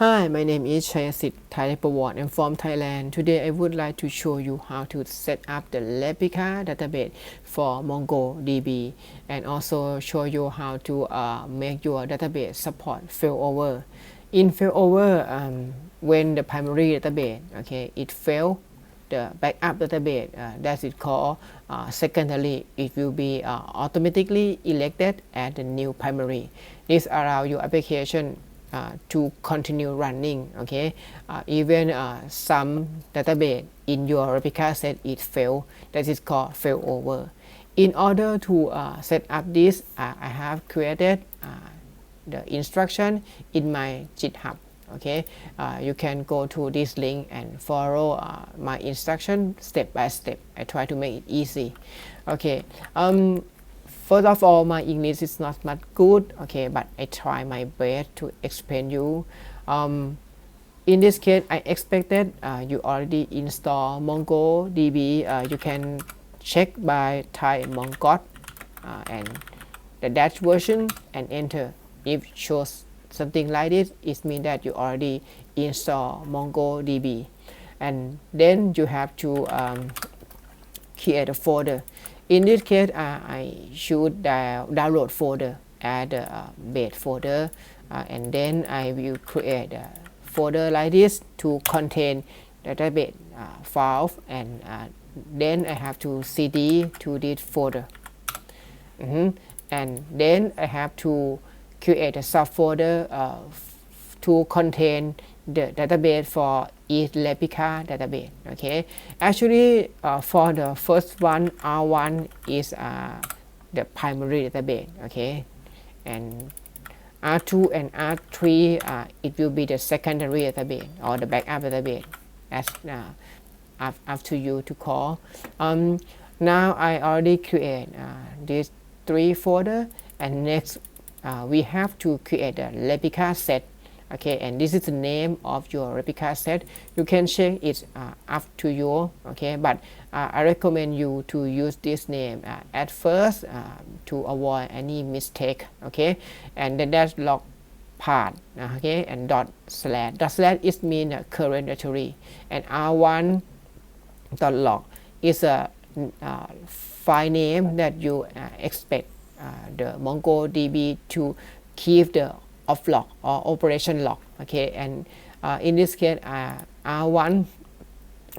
Hi, my name is Chayasit. I'm from Thailand. Today I would like to show you how to set up the replica database for MongoDB and also show you how to uh, make your database support failover. In failover, um, when the primary database, okay, it fail, the backup database uh, that is called uh, secondary it will be uh, automatically elected as the new primary this allow your application to continue running okay? Uh, even uh, some database in your replica set it fail that is called failover. In order to uh, set up this uh, I have created uh, the instruction in my github okay? You can go to this link and follow my instruction step by step. I try to make it easy. Okay um, First of all, my English is not much good, okay, but I try my best to explain you. Um, in this case, I expected uh, you already install MongoDB. Uh, you can check by type mongot uh, and the dash version and enter. If it shows something like this, it means that you already install MongoDB. And then you have to um, create a folder. In this case, uh, I should download folder, add a uh, base folder, uh, and then I will create a folder like this to contain database uh, files, and uh, then I have to cd to this folder. Mm -hmm. And then I have to create a subfolder uh, to contain the database for each replica database okay? Actually uh, for the first one R1 is uh, the primary database okay? And R2 and R3 uh, it will be the secondary database or the backup database as uh, up to you to call. Um, now I already create uh, these three folder and next uh, we have to create a replica set okay and this is the name of your replica set you can change it uh, up to you okay? But uh, I recommend you to use this name uh, at first uh, to avoid any mistake okay? And then that's log part okay? And dot slash. Dot slash is mean uh, current directory and r1 dot log is a uh, file name that you expect the MongoDB to keep the of log or operation log okay? And uh, in this case uh, r1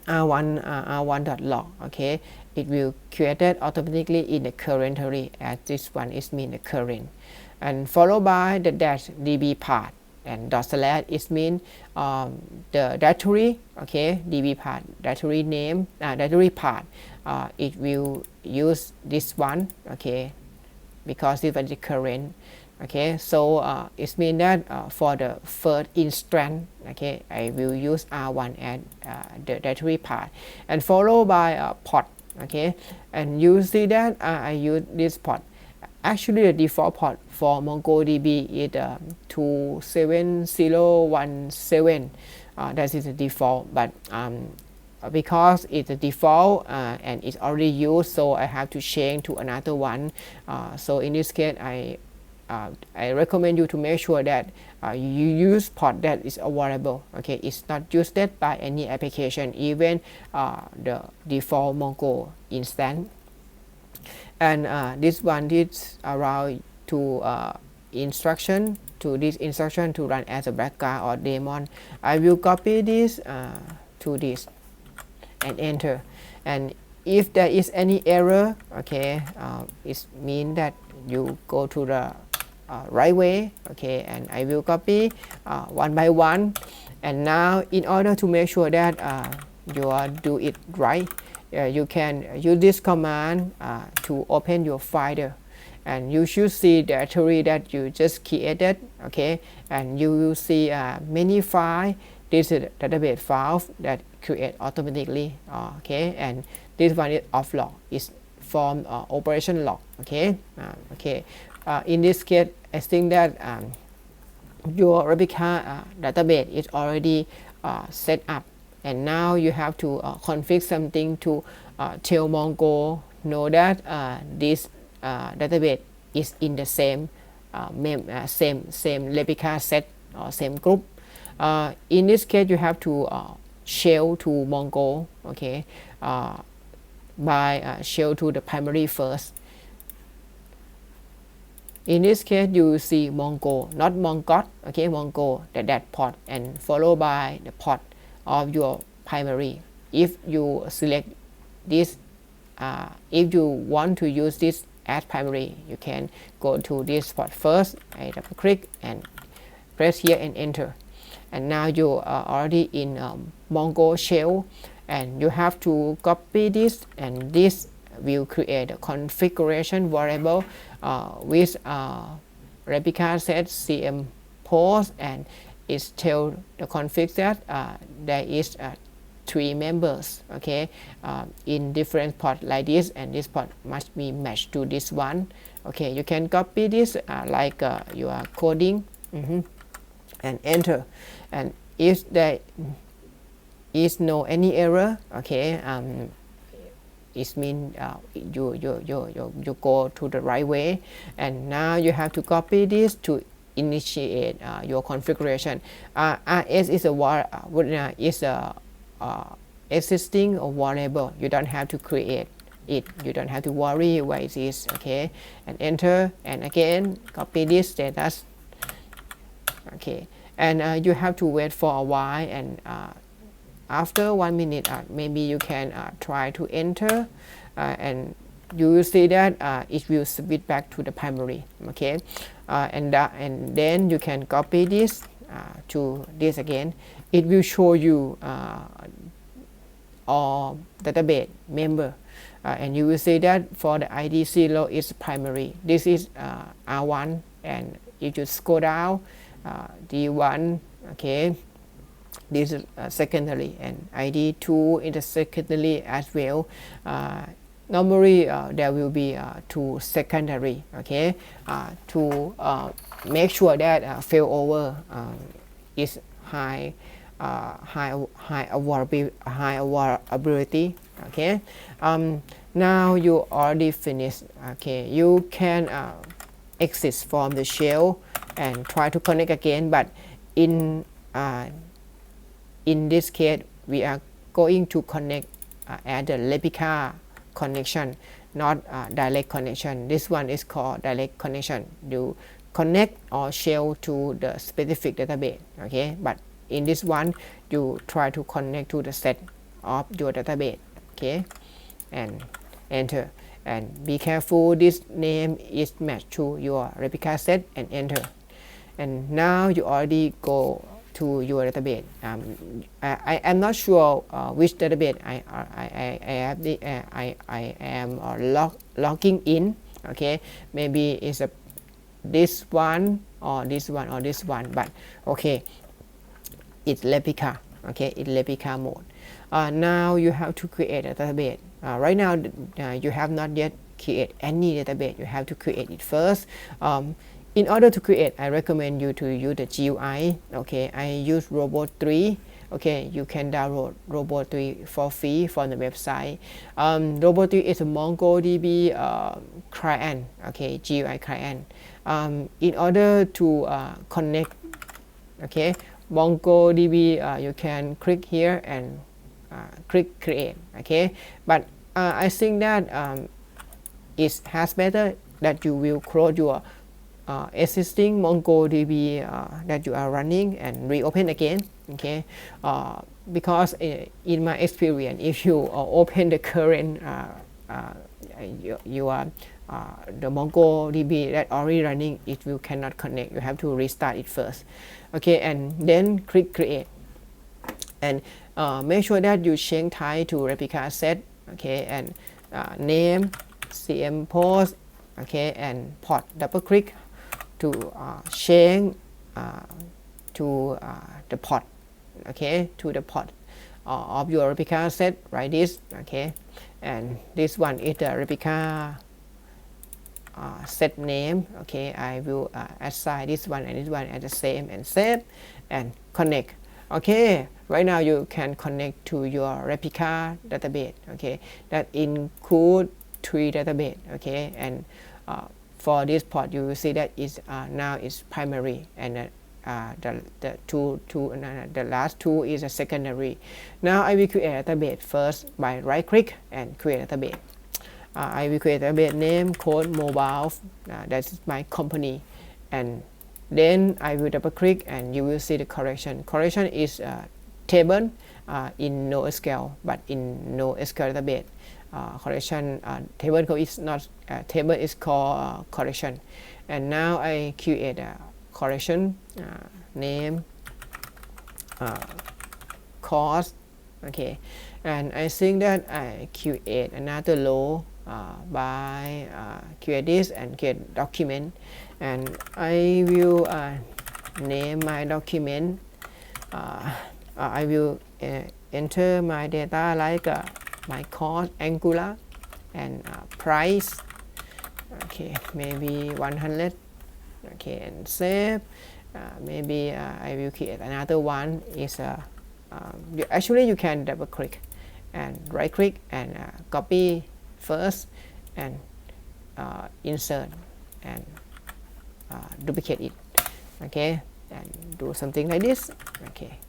r1 uh, r1 dot log okay? It will created automatically in the current directory as this one is mean the current. And followed by the dash db part. And dot slash is mean um, the directory okay? Db part directory name uh, directory part. Uh, it will use this one okay? Because this is current okay so uh, it means that uh, for the first instance okay I will use R1 as uh, the directory part. And followed by a port okay and you see that uh, I use this port actually the default port for MongoDB is uh, 27017 uh, that is the default but um, because it's a default uh, and it's already used so I have to change to another one. Uh, so in this case I uh, I recommend you to make sure that uh, you use port that is available okay? It's not used by any application even uh, the default Mongo instance. And uh, this one is around to uh, instruction to this instruction to run as a background or daemon. I will copy this uh, to this and enter. And if there is any error okay it means that you go to the right way okay and I will copy uh, one by one. And now in order to make sure that uh, you are do it right you can use this command to open your folder and you should see the directory that you just created okay? And you will see uh, many files. This is database file that create automatically uh, okay? And this one is off log is from uh, operation log okay? Okay. In this case I think that um, your replica uh, database is already uh, set up. And now you have to uh, configure something to uh, tell Mongo know that uh, this uh, database is in the same mem same same replica set or same group. In this case you have to shell to Mongo okay? By shell to the primary first in this case you see Mongo not Mongot okay Mongo that, that port and followed by the port of your primary. If you select this uh, if you want to use this as primary you can go to this port first I double click and press here and enter. And now you are already in um, Mongo shell and you have to copy this and this will create a configuration variable uh, with uh, replica set cm post and it tell the config that uh, there is three members okay? Uh, in different port like this and this port must be matched to this one okay? You can copy this uh, like uh, you are coding mm -hmm, and enter. And if there is no any error okay um, it means uh, you, you, you, you, you go to the right way. And now you have to copy this to initiate uh, your configuration. Uh, RS is a uh, is a uh, existing variable you don't have to create it. You don't have to worry where it is okay? And enter and again copy this status. Okay. And uh, you have to wait for a while and uh, after one minute uh, maybe you can uh, try to enter uh, and you will see that uh, it will switch back to the primary okay? Uh, and and then you can copy this to this again. It will show you all database member and you will see that for the ID 0 is primary. This is R1 and if you scroll down D1 okay this is uh, secondary and ID2 is secondary as well. Uh, normally uh, there will be uh, two secondary okay? Uh, to uh, make sure that failover is high high high availability high okay? Um, now you already finished okay? You can exit from the shell and try to connect again but in uh, in this case we are going to connect uh, at the replica connection not uh, direct connection. This one is called direct connection. You connect or shell to the specific database okay? But in this one you try to connect to the set of your database okay? And enter. And be careful this name is matched to your replica set and enter. And now you already go to your database. Um, I, I am not sure uh, which database I, I, I, I, have the, uh, I, I am uh, log, logging in. Okay, maybe it's a this one or this one or this one, but okay, it's replica. Okay, it's replica mode. Uh, now you have to create a database. Uh, right now, uh, you have not yet create any database. You have to create it first. Um, in order to create I recommend you to use the GUI okay? I use Robot 3 okay? You can download Robot 3 for free from the website. Um, Robot 3 is a MongoDB uh, client okay? GUI client. Um, in order to uh, connect okay? MongoDB uh, you can click here and uh, click create okay? But uh, I think that um, it has better that you will close your uh, existing MongoDB uh, that you are running and reopen again okay? Uh, because in my experience if you open the current you, you are uh, the MongoDB that already running it will cannot connect. You have to restart it first. Okay and then click create. And uh, make sure that you change type to replica set okay? And uh, name cm post okay? And port. Double click to uh, change uh, to uh, the port okay? To the port uh, of your replica set like this okay? And this one is the replica uh, set name okay? I will uh, assign this one and this one as the same and save and connect okay? Right now you can connect to your replica database okay? That include three database okay? And uh, for this port you will see that is uh, now is primary and uh, uh, the, the two, two uh, the last two is a secondary. Now I will create a database first by right click and create a database uh, I will create a database name code mobile uh, that's my company. And then I will double click and you will see the correction. Correction is uh, table uh, in NoSQL but in NoSQL database uh, correction uh, table is not uh, table is called uh, correction. And now I create a correction uh, name uh, cost okay. And I think that I create another uh, by create this and create document. And I will name my document I will enter my data like my cost angular and uh, price. Okay maybe 100 okay and save. Uh, maybe uh, I will create another one. Is uh, um, actually you can double click and right click and uh, copy first and uh, insert and uh, duplicate it. Okay and do something like this. Okay.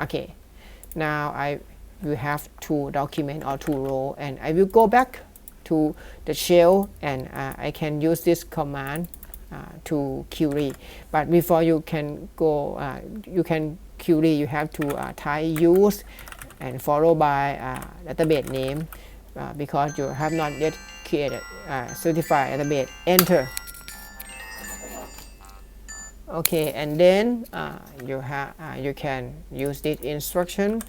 Okay. Now I will have two document or two row and I will go back to the shell and uh, I can use this command uh, to query. But before you can go uh, you can query you have to uh, type use and followed by uh, database name uh, because you have not yet created certified database. Enter. Okay and then you have you can use this instruction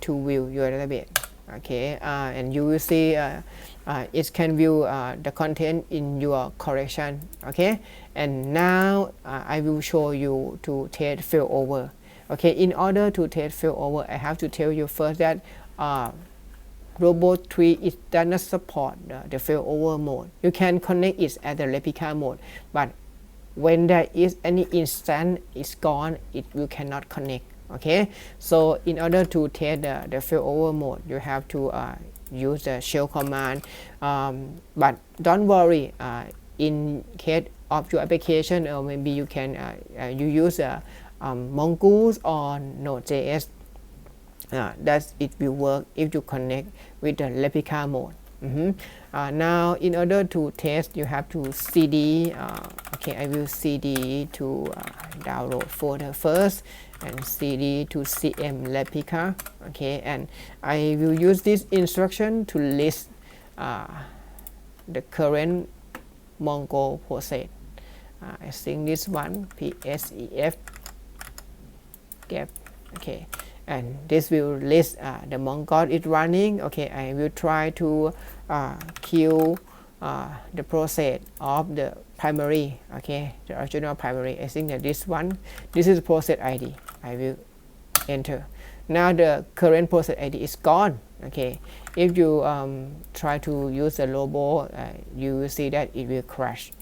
to view your database okay? Uh, and you will see uh, uh, it can view uh, the content in your collection okay? And now uh, I will show you to test failover okay? In order to test failover I have to tell you first that uh, Robot 3 it does not support the, the failover mode. You can connect it at the replica mode but when there is any instance is gone it will cannot connect okay? So in order to test the, the failover mode you have to uh, use the shell command. Um, but don't worry uh, in case of your application or maybe you can uh, uh you use uh, um, mongoose or node.js uh, that it will work if you connect with the replica mode. Mm -hmm. uh, now in order to test you have to cd uh, okay I will cd to uh, download folder first and cd to cm replica okay and I will use this instruction to list uh, the current Mongo process uh, I think this one psef get okay and this will list uh, the Mongo is running okay I will try to uh, kill uh, the process of the primary okay the original primary. I think that this one this is the process ID I will enter. Now the current process ID is gone okay? If you um, try to use the lobo uh, you will see that it will crash.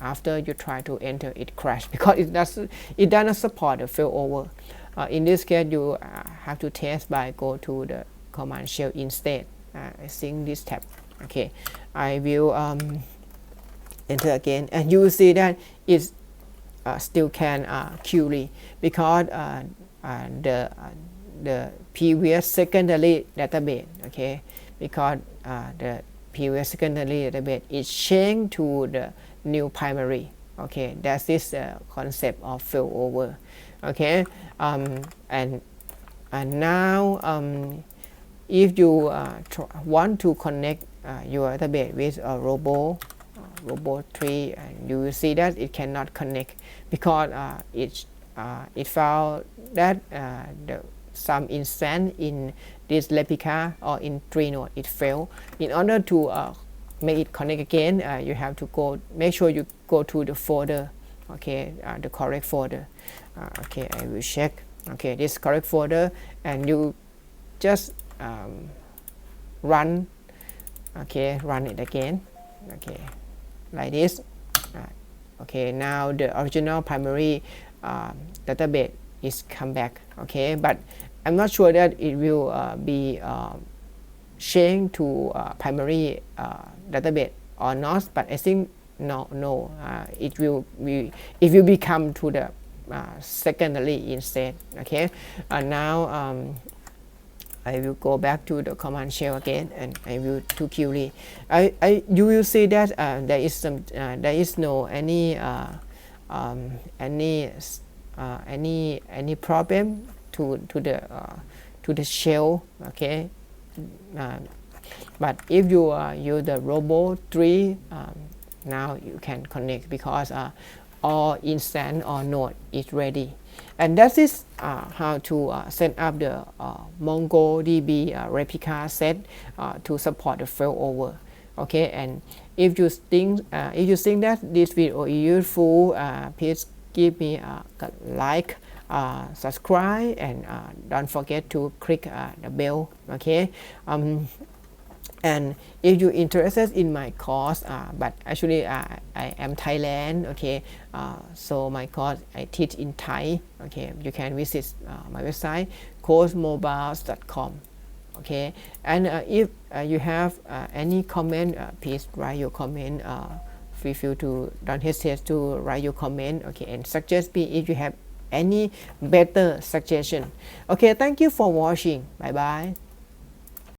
After you try to enter it crash because it does it does not support the failover. Uh, in this case you uh, have to test by go to the command shell instead. Uh, I think this tab okay? I will um, enter again and you will see that it uh, still can uh, query because uh, uh the uh, the previous secondary database okay because uh, the previous secondary database is changed to the new primary okay that's this concept of failover okay um, and and now um, if you want to connect uh, your database with a robo uh, robo tree and you will see that it cannot connect because uh, it uh, it found that uh, the, some instance in this replica or in Trino it failed. In order to uh, make it connect again uh, you have to go make sure you go to the folder okay uh, the correct folder. Uh, okay I will check. Okay this correct folder and you just um, run okay run it again. Okay like this. Okay now the original primary uh, database is come back okay? But I'm not sure that it will uh, be uh, changed to uh, primary uh, database or not but I think no no uh, it will be it will become to the uh, secondary instead okay? Now um, I will go back to the command shell again and I will to query. I, I you will see that uh, there is some uh, there is no any uh, um, any uh, any any problem to to the uh, to the shell okay? Uh, but if you uh, use the robo 3 um, now you can connect because all instance or node is ready and that is uh, how to uh, set up the uh, MongoDB uh, replica set uh, to support the failover. Okay and if you think uh, if you think that this video is useful please give me a like subscribe and don't forget to click the bell. Okay um, and if you're interested in my course uh, but actually uh, I am Thailand okay uh, so my course I teach in Thai okay you can visit uh, my website coachmobiles.com okay. And uh, if uh, you have any comment please write your comment feel free to don't hesitate to write your comment okay and suggest me if you have any better suggestion. Okay thank you for watching. Bye bye